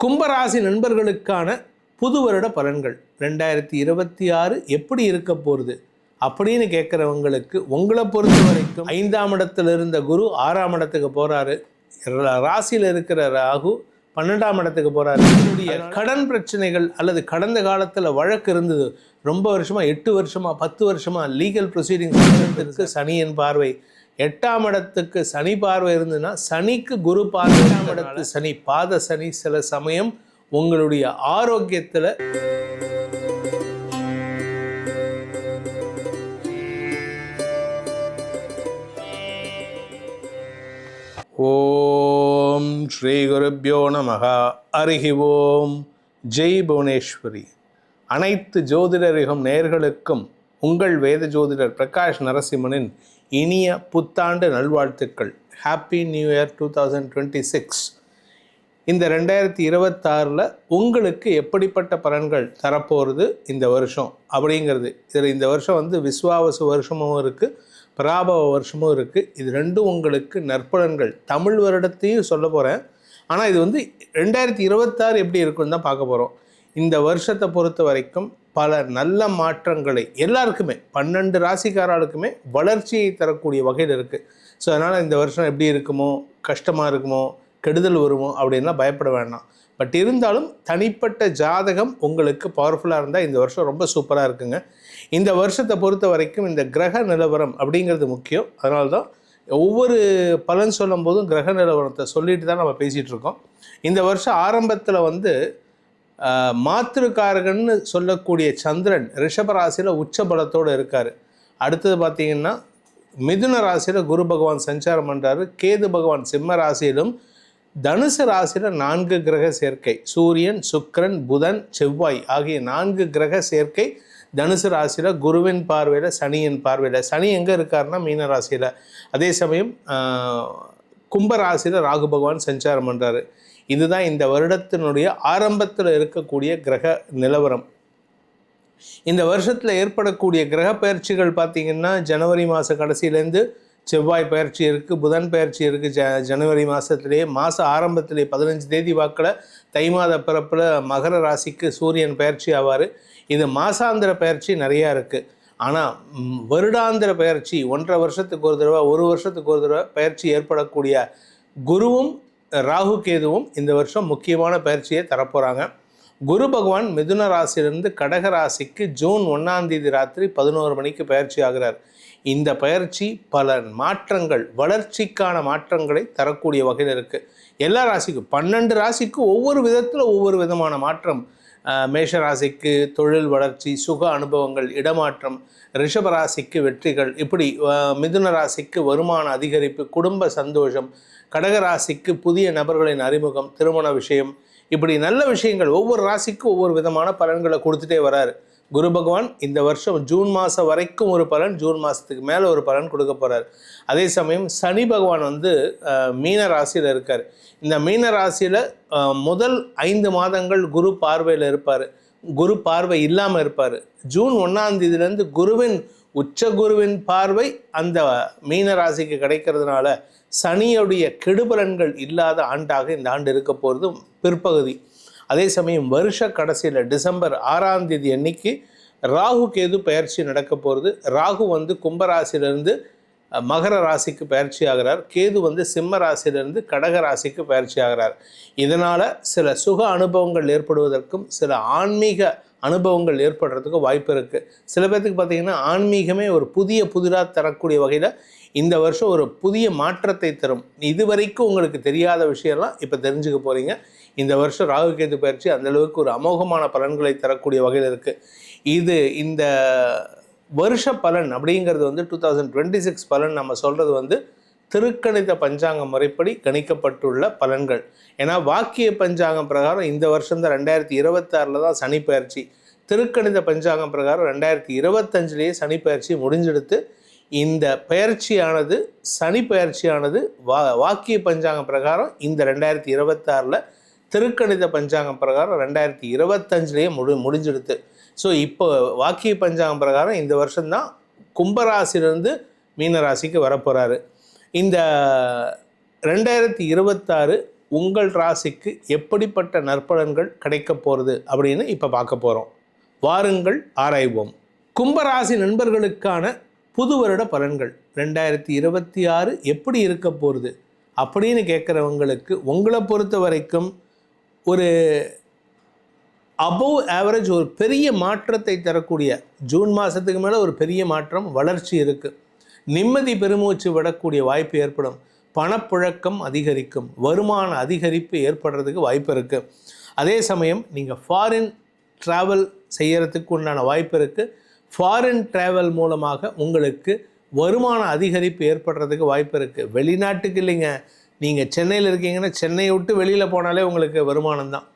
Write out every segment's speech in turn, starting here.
கும்பராசி நண்பர்களுக்கான புது வருட பலன்கள். ரெண்டாயிரத்தி இருபத்தி ஆறு எப்படி இருக்க போகிறது அப்படின்னு கேட்குறவங்களுக்கு உங்களை பொறுத்த வரைக்கும் ஐந்தாம் இடத்துல இருந்த குரு ஆறாம் இடத்துக்கு போகிறாரு ராசியில் இருக்கிற ராகு பன்னெண்டாம் இடத்துக்கு போகிறாரு என்னுடைய கடன் பிரச்சனைகள் அல்லது கடந்த காலத்தில் வழக்கு இருந்தது. ரொம்ப வருஷமா எட்டு வருஷமா பத்து வருஷமா லீகல் ப்ரொசீடிங்ஸ் சனியின் பார்வை எட்டாம் இடத்துக்கு சனி பார்வை இருந்ததுன்னா சனிக்கு குரு பார்வை. எட்டாம் இடத்து சனி பாத சனி சில சமயம் உங்களுடைய ஆரோக்கியத்தில் ஓம் ஸ்ரீ குருப்பியோ நமக. அருகி ஓம். ஜெய் புவனேஸ்வரி. அனைத்து ஜோதிடரிகம் நேர்களுக்கும் உங்கள் வேத ஜோதிடர் பிரகாஷ் நரசிம்மனின் இனிய புத்தாண்டு நல்வாழ்த்துக்கள். Happy new year two thousand twenty six இந்த ரெண்டாயிரத்தி இருபத்தாறில் உங்களுக்கு எப்படிப்பட்ட பலன்கள் தரப்போகிறது இந்த வருஷம் அப்படிங்கிறது. இதில் இந்த வருஷம் வந்து விஸ்வாவசு வருஷமும் இருக்குது பராபவ வருஷமும் இருக்குது இது ரெண்டும் உங்களுக்கு நற்பலன்கள். தமிழ் வருடத்தையும் சொல்ல போகிறேன் ஆனால் இது வந்து ரெண்டாயிரத்தி இருபத்தாறு எப்படி இருக்குன்னு தான் பார்க்க போகிறோம் இந்த வருஷத்தை பொறுத்த வரைக்கும் பல நல்ல மாற்றங்களை எல்லாருக்குமே பன்னெண்டு ராசிக்காரர்களுக்குமே வளர்ச்சியை தரக்கூடிய வகையில் இருக்குது ஸோ அதனால் இந்த வருஷம் எப்படி இருக்குமோ கஷ்டமாக இருக்குமோ கெடுதல் வருமோ அப்படின்லாம் பயப்பட வேண்டாம். பட் இருந்தாலும் தனிப்பட்ட ஜாதகம் உங்களுக்கு பவர்ஃபுல்லாக இருந்தால் இந்த வருஷம் ரொம்ப சூப்பராக இருக்குங்க. இந்த வருஷத்தை பொறுத்த வரைக்கும் இந்த கிரக நிலவரம் அப்படிங்கிறது முக்கியம். அதனால தான் ஒவ்வொரு பலன் சொல்லும் போதும் கிரக நிலவரத்தை சொல்லிட்டு தான் நம்ம பேசிகிட்டு இருக்கோம். இந்த வருஷம் ஆரம்பத்தில் வந்து மாத்திருக்காரகன்னு சொல்லக்கூடிய சந்திரன் ரிஷபராசியில் உச்ச பலத்தோடு இருக்கார். அடுத்தது பார்த்தீங்கன்னா மிதுன ராசியில் குரு பகவான் சஞ்சாரம் பண்ணுறாரு கேது பகவான் சிம்ம ராசியிலும் தனுசு ராசியில் நான்கு கிரக சேர்க்கை. சூரியன் சுக்கரன் புதன் செவ்வாய் ஆகிய நான்கு கிரக சேர்க்கை தனுசு ராசியில் குருவின் பார்வையில் சனியின் பார்வையில். சனி எங்கே இருக்காருன்னா மீன ராசியில். அதே சமயம் ஆஹ், கும்ப ராசியில் ராகு பகவான் சஞ்சாரம் பண்ணுறாரு இதுதான் இந்த வருடத்தினுடைய ஆரம்பத்தில் இருக்கக்கூடிய கிரக நிலவரம். இந்த வருஷத்தில் ஏற்படக்கூடிய கிரக பயிற்சிகள் பார்த்தீங்கன்னா ஜனவரி மாத கடைசியிலேருந்து செவ்வாய் பயிற்சி இருக்குது புதன் பயிற்சி இருக்குது ஜ ஜனவரி மாதத்துலேயே மாத ஆரம்பத்திலே பதினஞ்சு தேதி வாக்கில் தை மாத பிறப்பில் மகர ராசிக்கு சூரியன் பயிற்சி ஆவார். இது மாசாந்திர பயிற்சி நிறையா இருக்குது ஆனால் வருடாந்திர பயிற்சி ஒன்றரை வருஷத்துக்கு ஒரு தடவை ஒரு வருஷத்துக்கு ஒரு தடவை பயிற்சி ஏற்படக்கூடிய குருவும் ராகு கேதுவும் இந்த வருஷம் முக்கியமான பயிற்சியை தரப்போகிறாங்க குரு பகவான் மிதுன ராசியிலிருந்து கடக ராசிக்கு ஜூன் ஒன்றாம் தேதி ராத்திரி பதினோரு மணிக்கு பயிற்சி ஆகிறார். இந்த பயிற்சி பல மாற்றங்கள் வளர்ச்சிக்கான மாற்றங்களை தரக்கூடிய வகையில் இருக்குது எல்லா ராசிக்கும் பன்னெண்டு ராசிக்கும் ஒவ்வொரு விதத்தில் ஒவ்வொரு விதமான மாற்றம். மேஷ ராசிக்கு தொழில் வளர்ச்சி சுக அனுபவங்கள் இடமாற்றம் ரிஷப ராசிக்கு வெற்றிகள் இப்படி மிதுன ராசிக்கு வருமான அதிகரிப்பு குடும்ப சந்தோஷம் கடக ராசிக்கு புதிய நபர்களின் அறிமுகம் திருமண விஷயம். இப்படி நல்ல விஷயங்கள் ஒவ்வொரு ராசிக்கும் ஒவ்வொரு விதமான பலன்களை கொடுத்துட்டே வராரு. குரு பகவான் இந்த வருஷம் ஜூன் மாதம் வரைக்கும் ஒரு பலன் ஜூன் மாதத்துக்கு மேலே ஒரு பலன் கொடுக்க போகிறார் அதே சமயம் சனி பகவான் வந்து மீன ராசியில் இருக்கார். இந்த மீன ராசியில் முதல் ஐந்து மாதங்கள் குரு பார்வையில் இருப்பார். குரு பார்வை இல்லாமல் இருப்பார். ஜூன் ஒன்றாம் தேதியிலேருந்து குருவின் உச்ச குருவின் பார்வை அந்த மீன ராசிக்கு கிடைக்கிறதுனால சனியுடைய கெடுபலன்கள் இல்லாத ஆண்டாக இந்த ஆண்டு இருக்க போகிறது பிற்பகுதி. அதே சமயம் வருஷ கடைசியில் டிசம்பர் ஆறாம் தேதி அன்னைக்கு ராகு கேது பயிற்சி நடக்க போகிறது ராகு வந்து கும்பராசிலிருந்து மகர ராசிக்கு பயிற்சி ஆகிறார். கேது வந்து சிம்ம ராசியிலிருந்து கடக ராசிக்கு பயிற்சி ஆகிறார். இதனால் சில சுக அனுபவங்கள் ஏற்படுவதற்கும் சில ஆன்மீக அனுபவங்கள் ஏற்படுறதுக்கு வாய்ப்பு இருக்குது சில பேர்த்துக்கு பார்த்தீங்கன்னா ஆன்மீகமே ஒரு புதிய புதிராக தரக்கூடிய வகையில் இந்த வருஷம் ஒரு புதிய மாற்றத்தை தரும். இதுவரைக்கும் உங்களுக்கு தெரியாத விஷயம்லாம் இப்போ தெரிஞ்சுக்க போகிறீங்க இந்த வருஷம் ராகு கேது பயிற்சி அந்தளவுக்கு ஒரு அமோகமான பலன்களை தரக்கூடிய வகையில் இருக்குது இது இந்த வருஷ பலன் அப்படிங்கிறது வந்து டூ தௌசண்ட் டுவெண்ட்டி சிக்ஸ் பலன் நம்ம சொல்கிறது வந்து திருக்கணித பஞ்சாங்க முறைப்படி கணிக்கப்பட்டுள்ள பலன்கள். ஏன்னா வாக்கிய பஞ்சாங்கம் பிரகாரம் இந்த வருஷம் தான் ரெண்டாயிரத்தி இருபத்தாறில் தான் சனி பயிற்சி திருக்கணித பஞ்சாங்கம் பிரகாரம் ரெண்டாயிரத்தி இருபத்தஞ்சிலேயே சனி பயிற்சி முடிஞ்செடுத்து இந்த பயிற்சியானது சனி பயிற்சியானது வா வாக்கிய பஞ்சாங்கம் பிரகாரம் இந்த ரெண்டாயிரத்தி இருபத்தாறில் திருக்கணித பஞ்சாங்கம் பிரகாரம் ரெண்டாயிரத்தி இருபத்தஞ்சிலேயே முடி முடிஞ்செடுத்து. ஸோ இப்போ வாக்கிய பஞ்சாங்கம் பிரகாரம் இந்த வருஷம்தான் கும்பராசிலிருந்து மீனராசிக்கு வரப்போகிறாரு இந்த ரெண்டாயிரத்தி இருபத்தாறு உங்கள் ராசிக்கு எப்படிப்பட்ட நற்பலன்கள் கிடைக்க போகிறது அப்படின்னு இப்போ பார்க்க போகிறோம் வாருங்கள் ஆராய்வோம். கும்பராசி நண்பர்களுக்கான புது வருட பலன்கள். ரெண்டாயிரத்தி இருபத்தி ஆறு எப்படி இருக்க போகிறது அப்படின்னு கேட்குறவங்களுக்கு உங்களை பொறுத்த வரைக்கும் ஒரு அபவ் ஆவரேஜ் ஒரு பெரிய மாற்றத்தை தரக்கூடிய ஜூன் மாதத்துக்கு மேலே ஒரு பெரிய மாற்றம் வளர்ச்சி இருக்குது நிம்மதி பெருமூச்சு விடக்கூடிய வாய்ப்பு ஏற்படும். பணப்புழக்கம் அதிகரிக்கும். வருமான அதிகரிப்பு ஏற்படுறதுக்கு வாய்ப்பு இருக்குது அதே சமயம் நீங்கள் ஃபாரின் ட்ராவல் செய்கிறதுக்கு உண்டான வாய்ப்பு இருக்குது ஃபாரின் ட்ராவல் மூலமாக உங்களுக்கு வருமான அதிகரிப்பு ஏற்படுறதுக்கு வாய்ப்பு இருக்குது வெளிநாட்டுக்கு இல்லைங்க. நீங்கள் சென்னையில் இருக்கீங்கன்னா சென்னையை விட்டு வெளியில் போனாலே உங்களுக்கு வருமானம் தான்.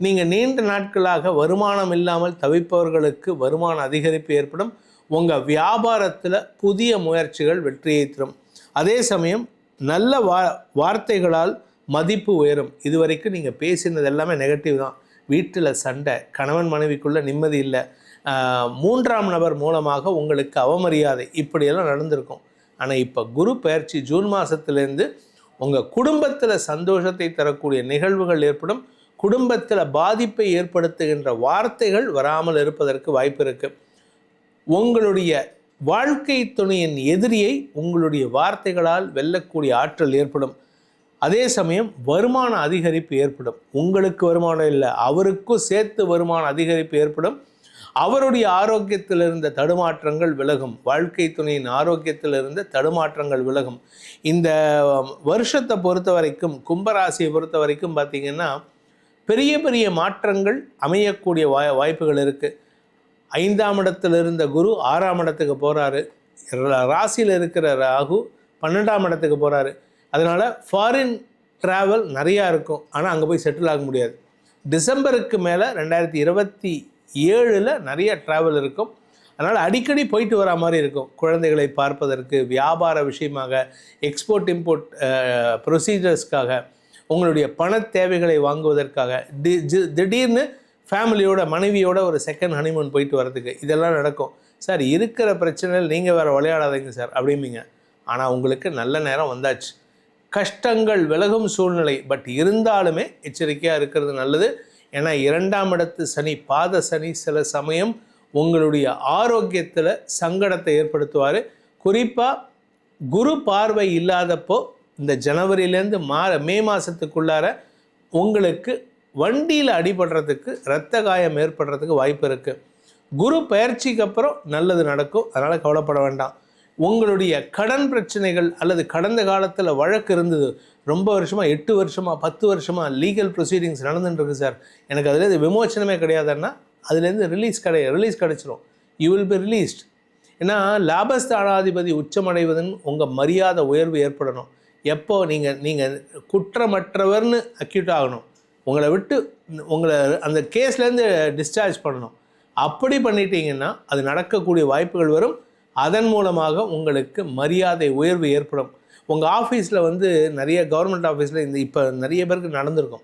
நீங்கள் நீண்ட நாட்களாக வருமானம் இல்லாமல் தவிப்பவர்களுக்கு வருமான அதிகரிப்பு ஏற்படும். உங்கள் வியாபாரத்தில் புதிய முயற்சிகள் வெற்றியை தரும். அதே சமயம் நல்ல வா வார்த்தைகளால் மதிப்பு உயரும். இதுவரைக்கும் நீங்கள் பேசினது எல்லாமே நெகட்டிவ் தான். வீட்டில் சண்டை கணவன் மனைவிக்குள்ளே நிம்மதி இல்லை. மூன்றாம் நபர் மூலமாக உங்களுக்கு அவமரியாதை. இப்படியெல்லாம் நடந்திருக்கும். ஆனால் இப்போ குரு பயிற்சி ஜூன் மாதத்துலேருந்து உங்கள் குடும்பத்தில் சந்தோஷத்தை தரக்கூடிய நிகழ்வுகள் ஏற்படும். குடும்பத்தில் பாதிப்பை ஏற்படுத்துகின்ற வார்த்தைகள் வராமல் இருப்பதற்கு வாய்ப்பு இருக்குது உங்களுடைய வாழ்க்கை துணையின் எதிரியை உங்களுடைய வார்த்தைகளால் வெல்லக்கூடிய ஆற்றல் ஏற்படும். அதே சமயம் வருமான அதிகரிப்பு ஏற்படும். உங்களுக்கு வருமானம் இல்லை அவருக்கும் சேர்த்து வருமான அதிகரிப்பு ஏற்படும். அவருடைய ஆரோக்கியத்தில் இருந்த தடுமாற்றங்கள் விலகும். வாழ்க்கை துணையின் ஆரோக்கியத்தில் இருந்த தடுமாற்றங்கள் விலகும். இந்த வருஷத்தை பொறுத்த வரைக்கும் கும்பராசியை பொறுத்த வரைக்கும் பார்த்திங்கன்னா பெரிய பெரிய மாற்றங்கள் அமையக்கூடிய வாய் வாய்ப்புகள் இருக்குது ஐந்தாம் இடத்துல இருந்த குரு ஆறாம் இடத்துக்கு போகிறாரு ராசியில் இருக்கிற ராகு பன்னெண்டாம் இடத்துக்கு போகிறாரு அதனால் ஃபாரின் ட்ராவல் நிறையா இருக்கும். ஆனால் அங்கே போய் செட்டில் ஆக முடியாது. டிசம்பருக்கு மேலே ரெண்டாயிரத்தி இருபத்தி ஏழில் நிறைய ட்ராவல் இருக்கும். அதனால் அடிக்கடி போயிட்டு வரா மாதிரி இருக்கும். குழந்தைகளை பார்ப்பதற்கு வியாபார விஷயமாக எக்ஸ்போர்ட் இம்போர்ட் ப்ரொசீஜர்ஸ்க்காக உங்களுடைய பண தேவைகளை வாங்குவதற்காக. தி ஜி- திடீர்னு ஃபேமிலியோட மனைவியோட ஒரு செகண்ட் ஹனிமூன் போயிட்டு வரதுக்கு இதெல்லாம் நடக்கும். சார் இருக்கிற பிரச்சனையில் நீங்கள் வேறு விளையாடாதீங்க சார் அப்படிம்பீங்க. ஆனால் உங்களுக்கு நல்ல நேரம் வந்தாச்சு. கஷ்டங்கள் விலகும் சூழ்நிலை பட் இருந்தாலுமே எச்சரிக்கையாக இருக்கிறது நல்லது. ஏன்னா இரண்டாம் இடத்து சனி பாத சனி சில சமயம் உங்களுடைய ஆரோக்கியத்தில் சங்கடத்தை ஏற்படுத்துவார். குறிப்பாக குரு பார்வை இல்லாதப்போ இந்த ஜனவரியிலேருந்து மா மே மாதத்துக்குள்ளார உங்களுக்கு வண்டியில் அடிபடுறதுக்கு இரத்த காயம் ஏற்படுறதுக்கு வாய்ப்பு இருக்குது குரு பயிற்சிக்கு அப்புறம் நல்லது நடக்கும். அதனால் கவலைப்பட வேண்டாம். உங்களுடைய கடன் பிரச்சனைகள் அல்லது கடந்த காலத்தில் வழக்கு இருந்தது. ரொம்ப வருஷமாக எட்டு வருஷமாக பத்து வருஷமாக லீகல் ப்ரொசீடிங்ஸ் நடந்துட்டுருக்கு சார். எனக்கு அதுலேருந்து விமோச்சனமே கிடையாதுன்னா அதுலேருந்து ரிலீஸ் கிடையாது ரிலீஸ் கிடைச்சிரும். யூ வில் பி ரிலீஸ்ட் ஏன்னா லாபஸ்தானாதிபதி உச்சமடைவதன் உங்கள் மரியாதை உயர்வு ஏற்படணும். எப்போ நீங்கள் நீங்கள் குற்றமற்றவர்னு அக்யூட் ஆகணும். உங்களை விட்டு உங்களை அந்த கேஸ்லேருந்து டிஸ்சார்ஜ் பண்ணணும். அப்படி பண்ணிட்டீங்கன்னா அது நடக்கக்கூடிய வாய்ப்புகள் வரும். அதன் மூலமாக உங்களுக்கு மரியாதை உயர்வு ஏற்படும். உங்கள் ஆஃபீஸில் வந்து நிறைய கவர்மெண்ட் ஆஃபீஸில் இந்த இப்போ நிறைய பேருக்கு நடந்திருக்கும்.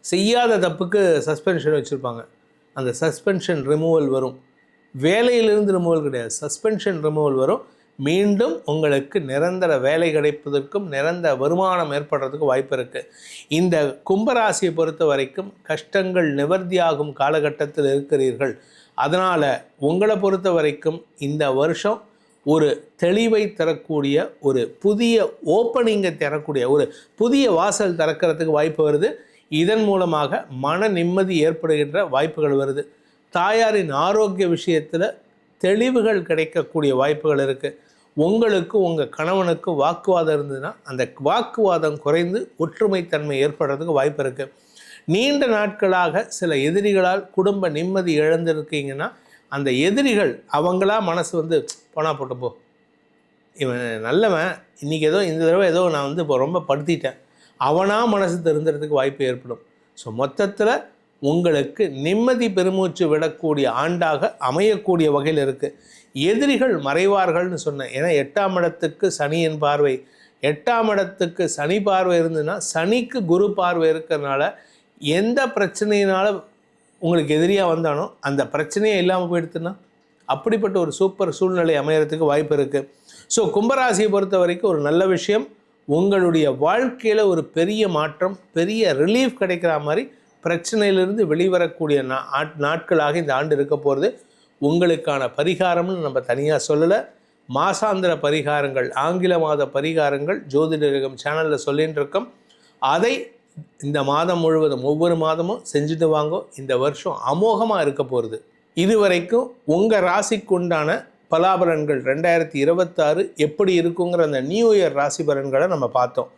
செய்யாத தப்புக்கு சஸ்பென்ஷன் வச்சுருப்பாங்க. அந்த சஸ்பென்ஷன் ரிமூவல் வரும். வேலையிலிருந்து ரிமூவல் கிடையாது. சஸ்பென்ஷன் ரிமூவல் வரும். மீண்டும் உங்களுக்கு நிரந்தர வேலை கிடைப்பதற்கும் நிரந்தர வருமானம் ஏற்படுறதுக்கு வாய்ப்பு இருக்குது இந்த கும்பராசியை பொறுத்த வரைக்கும் கஷ்டங்கள் நிவர்த்தியாகும் காலகட்டத்தில் இருக்கிறீர்கள். அதனால் உங்களை பொறுத்த வரைக்கும் இந்த வருஷம் ஒரு தெளிவை தரக்கூடிய ஒரு புதிய ஓப்பனிங்கை தரக்கூடிய ஒரு புதிய வாசல் திறக்கிறதுக்கு வாய்ப்பு வருது. இதன் மூலமாக மன நிம்மதி ஏற்படுகின்ற வாய்ப்புகள் வருது. தாயாரின் ஆரோக்கிய விஷயத்தில் தெளிவுகள் கிடைக்கக்கூடிய வாய்ப்புகள் இருக்குது உங்களுக்கு உங்கள் கணவனுக்கு வாக்குவாதம் இருந்ததுன்னா அந்த வாக்குவாதம் குறைந்து ஒற்றுமைத்தன்மை ஏற்படுறதுக்கு வாய்ப்பு இருக்குது நீண்ட நாட்களாக சில எதிரிகளால் குடும்ப நிம்மதி இழந்திருக்கீங்கன்னா அந்த எதிரிகள் அவங்களா மனசு வந்து போனா போட்டு போ. இவன் நல்லவன். இன்றைக்கி ஏதோ இந்த தடவை ஏதோ நான் வந்து இப்போ ரொம்ப படுத்திட்டேன். அவனாக மனசு திருந்துறதுக்கு வாய்ப்பு ஏற்படும். ஸோ மொத்தத்தில் உங்களுக்கு நிம்மதி பெருமூச்சு விடக்கூடிய ஆண்டாக அமையக்கூடிய வகையில் இருக்குது எதிரிகள் மறைவார்கள்னு சொன்னேன். ஏன்னா எட்டாம் இடத்துக்கு சனியின் பார்வை. எட்டாம் இடத்துக்கு சனி பார்வை இருந்ததுன்னா சனிக்கு குரு பார்வை இருக்கிறதுனால எந்த பிரச்சனையினால உங்களுக்கு எதிரியாக வந்தானோ அந்த பிரச்சனையே இல்லாமல் போயிடுத்துன்னா அப்படிப்பட்ட ஒரு சூப்பர் சூழ்நிலை அமையறதுக்கு வாய்ப்பு இருக்குது ஸோ கும்பராசியை பொறுத்த வரைக்கும் ஒரு நல்ல விஷயம். உங்களுடைய வாழ்க்கையில் ஒரு பெரிய மாற்றம் பெரிய ரிலீஃப் கிடைக்கிற மாதிரி பிரச்சனையிலிருந்து வெளிவரக்கூடிய நா நாட்களாக இந்த ஆண்டு இருக்க போகிறது உங்களுக்கான பரிகாரம்னு நம்ம தனியாக சொல்லலை. மாசாந்திர பரிகாரங்கள் ஆங்கில மாத பரிகாரங்கள் ஜோதிடரகம் சேனலில் சொல்லிட்டு இருக்கோம். அதை இந்த மாதம் முழுவதும் ஒவ்வொரு மாதமும் செஞ்சுட்டு வாங்கோ. இந்த வருஷம் அமோகமாக இருக்க போகிறது இதுவரைக்கும் உங்கள் ராசிக்கு உண்டான பலாபலன்கள் ரெண்டாயிரத்தி இருபத்தாறு எப்படி இருக்குங்கிற அந்த நியூ இயர் ராசி பலன்களை நம்ம பார்த்தோம்.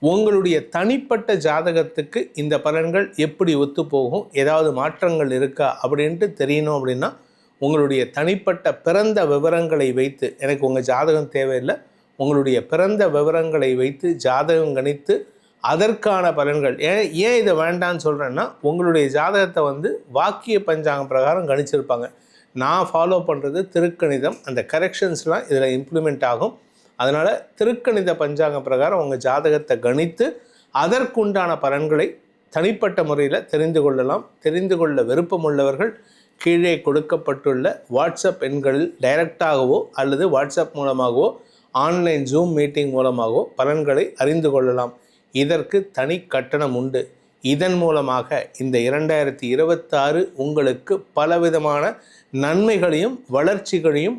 உங்களுடைய தனிப்பட்ட ஜாதகத்துக்கு இந்த பலன்கள் எப்படி ஒத்து போகும்? ஏதாவது மாற்றங்கள் இருக்கா? அப்படின்ட்டு தெரியணும் அப்படின்னா உங்களுடைய தனிப்பட்ட பிறந்த விவரங்களை வைத்து எனக்கு உங்கள் ஜாதகம் தேவையில்லை. உங்களுடைய பிறந்த விவரங்களை வைத்து ஜாதகம் கணித்து அதற்கான பலன்கள். ஏன் ஏன் இதை வேண்டான்னு சொல்கிறேன்னா உங்களுடைய ஜாதகத்தை வந்து வாக்கிய பஞ்சாங்கம் பிரகாரம் கணிச்சிருப்பாங்க. நான் ஃபாலோ பண்ணுறது திருக்கணிதம். அந்த கரெக்ஷன்ஸ்லாம் இதில் இம்ப்ளிமெண்ட் ஆகும். அதனால் திருக்கணித பஞ்சாங்க பிரகாரம் உங்கள் ஜாதகத்தை கணித்து அதற்குண்டான பலன்களை தனிப்பட்ட முறையில் தெரிந்து கொள்ளலாம். தெரிந்து கொள்ள விருப்பமுள்ளவர்கள் கீழே கொடுக்கப்பட்டுள்ள வாட்ஸ்அப் எண்களில் டைரக்டாகவோ அல்லது வாட்ஸ்அப் மூலமாகவோ ஆன்லைன் ஜூம் மீட்டிங் மூலமாகவோ பலன்களை அறிந்து கொள்ளலாம். இதற்கு தனி கட்டணம் உண்டு. இதன் மூலமாக இந்த இரண்டாயிரத்தி இருபத்தாறு உங்களுக்கு பலவிதமான நன்மைகளையும் வளர்ச்சிகளையும்